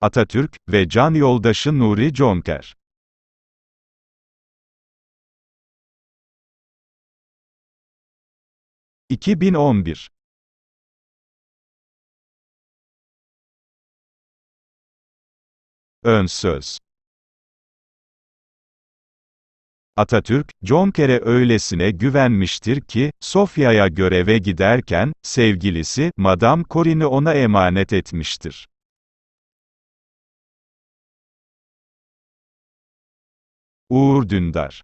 Atatürk ve can yoldaşı Nuri Conker. ...2011 Ön söz Atatürk, Conker'e öylesine güvenmiştir ki, Sofya'ya göreve giderken, sevgilisi, Madame Corinne'i ona emanet etmiştir. Uğur Dündar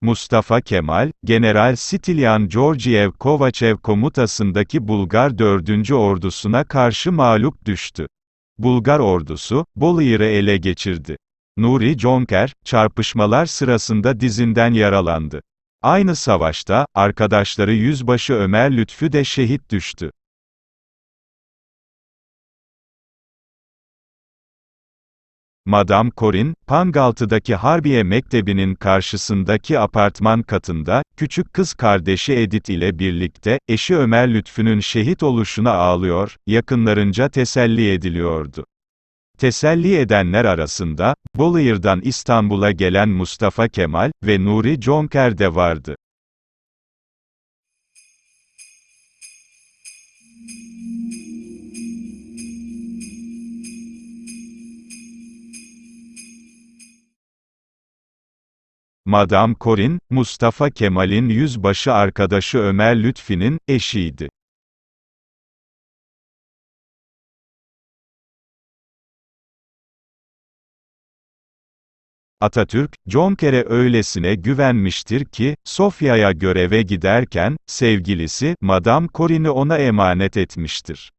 Mustafa Kemal, General Stilyan Georgiev Kovachev komutasındaki Bulgar 4. ordusuna karşı mağlup düştü. Bulgar ordusu, Bolıyır'ı ele geçirdi. Nuri Conker, çarpışmalar sırasında dizinden yaralandı. Aynı savaşta, arkadaşları Yüzbaşı Ömer Lütfü de şehit düştü. Madame Corin, Pangaltı'daki Harbiye Mektebi'nin karşısındaki apartman katında, küçük kız kardeşi Edith ile birlikte, eşi Ömer Lütfü'nün şehit oluşuna ağlıyor, yakınlarınca teselli ediliyordu. Teselli edenler arasında, Bolıyır'dan İstanbul'a gelen Mustafa Kemal ve Nuri Conker de vardı. Madame Corin, Mustafa Kemal'in yüzbaşı arkadaşı Ömer Lütfi'nin eşiydi. Atatürk, Conker'e öylesine güvenmiştir ki, Sofya'ya göreve giderken, sevgilisi, Madame Corinne'i ona emanet etmiştir.